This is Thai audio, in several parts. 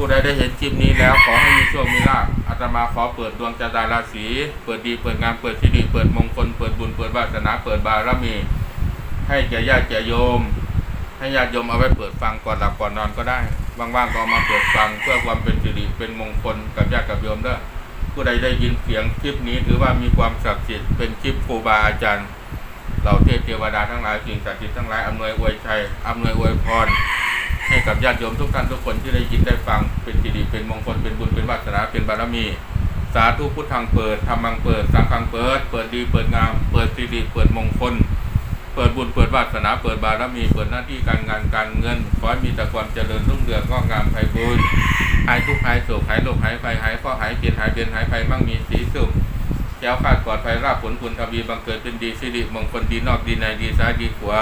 ผู้ใดได้เห็นคลิปนี้แล้วขอให้มีโชค มีลาภอาตมาขอเปิดดวงจตาราศี เปิดดี เปิดงาม เปิดสิริเปิดมงคล เปิดบุญ เปิดวาสนา เปิดบารมี ให้แก่ญาติแก่โยม ให้ญาติโยมเอาไว้เปิดฟังก่อนหลับก่อนนอนก็ได้ ว่างๆก็เอามาเปิดฟังเพื่อความเป็นสิริ เป็นมงคลกับญาติกับโยมเด้อผู้ใดได้ยินเสียงคลิปนี้ถือว่ามีความศักดิ์สิทธิ์ เป็นคลิปครูบาอาจารย์เหล่าเทพเทวดาทั้งหลายสิ่งศักดิ์สิทธิ์ทั้งหลายอำนวยอวยชัยอำนวยอวยพร ให้กับญาติโยมทุกท่านทุกคนที่ได้ยินได้ฟังเป็นสิริเป็นมงคลเป็นบุญเป็นวาสนาเป็นบารมี สาธุพุทธังเปิดธรรมังเปิดสังฆังเปิด เปิดดีเปิดงาม เปิดสิริเปิดมงคล เปิดบุญเปิดวาสนาเปิดบารมี เปิดหน้าที่การงานการเงินขอให้มีแต่ความเจริญรุ่งเรืองงอกงามไพบูรณ์หายทุกข์หายโศกหายโรคหายภัยหายข้อหายเปลี่ยนหายเปลี่ยนหายภัยมั่งมีสีสุขแก้วขาดปลอดภัยราบผลคุณทวีบังเกิดเป็นดีสิริมงคลดีนอกดีในดีซ้ายดีขวา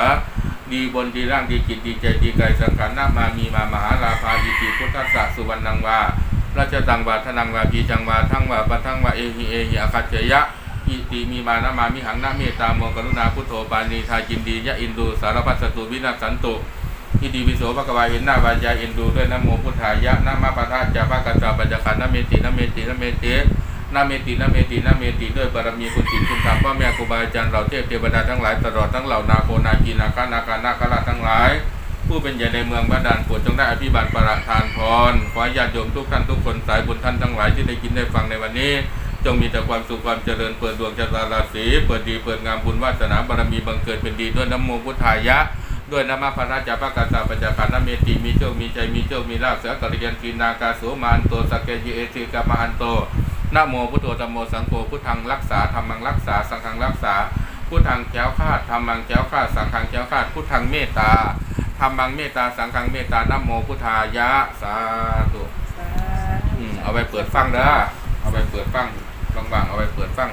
ดีบนดีล่างดีจิตดีใจดีกายสังขารนามามีมามหาลาภาอิติพุทธัสสะสุวรรณังวาราชตังวาทนังวาปีจังวาทั้งวาปะทั้งวาเอหิเอหิอาคัจเจยะอิติมีมานะมามิหังนะเมตตามงกรุณาพุทโธปานีทาจินดียะอินดูสารพัสสตุวินาสันตุอิติวิโสภะกวาเห็นหน้าวายาอินดูด้วยนโมพุทธายะนะมะปะทะจาภะกัจจาปัจจคันนเมตินเมตินเมติ นะเมตินะเมตินะเมติด้วยบารมีคุณจิตคุณธรรมพ่อแม่ครูบาอาจารย์เราเทพเทวดาทั้งหลายตลอดทั้งเหล่านาโคนาคีนาคานาคานาคราทั้งหลาย ผู้เป็นใหญ่ในเมืองบาดาลปรดจงได้อภิบาลประทานพรขอญาติโยมทุกท่านทุกคนสายบุญท่านทั้งหลายที่ได้กินได้ฟังในวันนี้ จงมีแต่ความสุขความเจริญเปิดดวงชะตาราศีเปิดดีเปิดงามบุญวาสนาบารมีบังเกิดเป็นดีด้วยน้ำโมพุทธายะด้วยน้ำมาพระราชาพระกาสาปัญจกาคานาเมติมีโชคมีใจมีโชคมีลาภเสือกัลยันกีนากาโสมาอันโตสักเกยิเอติกามาอันโต นะโมพุทโธธรรมโมสังโฆพุทธังรักษาธรรมังรักษา สังฆังรักษาพุทธังแก้วคาดธรรมังแก้วคาดสังฆังแก้วคาดพุทธังเมตตาธรรมังเมตตาสังฆังเมตตานะโมพุทธายะสาธุอืมเอาไปเปิดฟังเด้อเอาไปเปิดฟังบางๆเอาไปเปิดฟัง